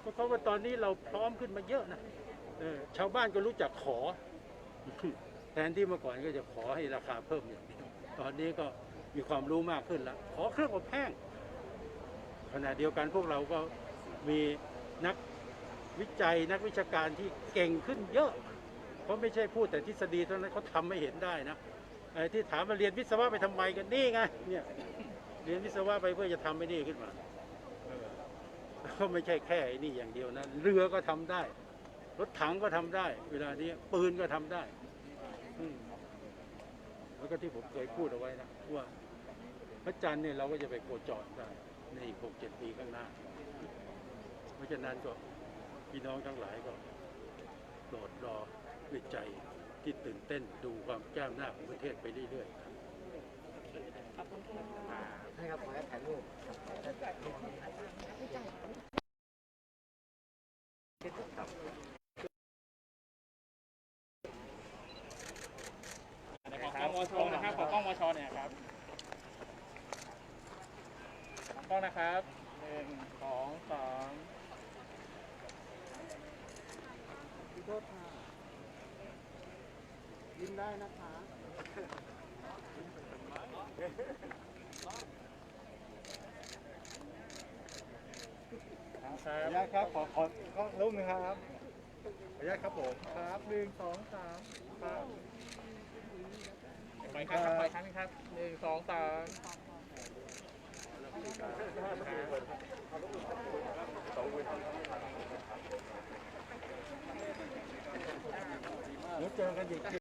เพราะว่าตอนนี้เราพร้อมขึ้นมาเยอะนะออชาวบ้านก็รู้จักขอ แทนที่เมื่อก่อนก็จะขอให้ราคาเพิ่มอย่างเดียวตอนนี้ก็มีความรู้มากขึ้นแล้วขอเครื่องอบแห้งขณะเดียวกันพวกเราก็มีนักวิจัยนักวิชาการที่เก่งขึ้นเยอะ เพราะไม่ใช่พูดแต่ทฤษฎีเท่านั้นเขาทำไม่เห็นได้นะไอ้ที่ถามมาเรียนวิศวะไปทำไมกันนี่ไงเนี่ยเรียนวิศวะไปเพื่อจะทำไม่นี่ขึ้นมา ก็ไม่ใช่แค่ไอ้นี่อย่างเดียวนะเรือก็ทำได้ รถถังก็ทำได้ เวลานี้ปืนก็ทำได้อืมแล้วก็ที่ผมเคยพูดเอาไว้นะว่า พระจันทร์เนี่ยเราก็จะไปโคจรได้ในอีกหกเจ็ดปีข้างหน้า เพราะฉะนั้นก็พี่น้องทั้งหลายก็โปรดรอด้วยใจที่ตื่นเต้นดูความก้าวหน้าของประเทศไปเรื่อยๆให้ครับขอให้ถ่ายรูป ขอกล้องวชนะครับขอกล้องวชเนี่ยครับกล้องนะครับหนึ่งสองสามพี่โทษค่ะยิ้มได้นะคะ ครับขออนุญาตครับขอขอขอรูปหนึงครับขออนุญาตครับผมครับหนึ่งสองสามครับไปครับไปครั้งนึงครับหนึ่งสองสามเดี๋ยวเจอกันอีก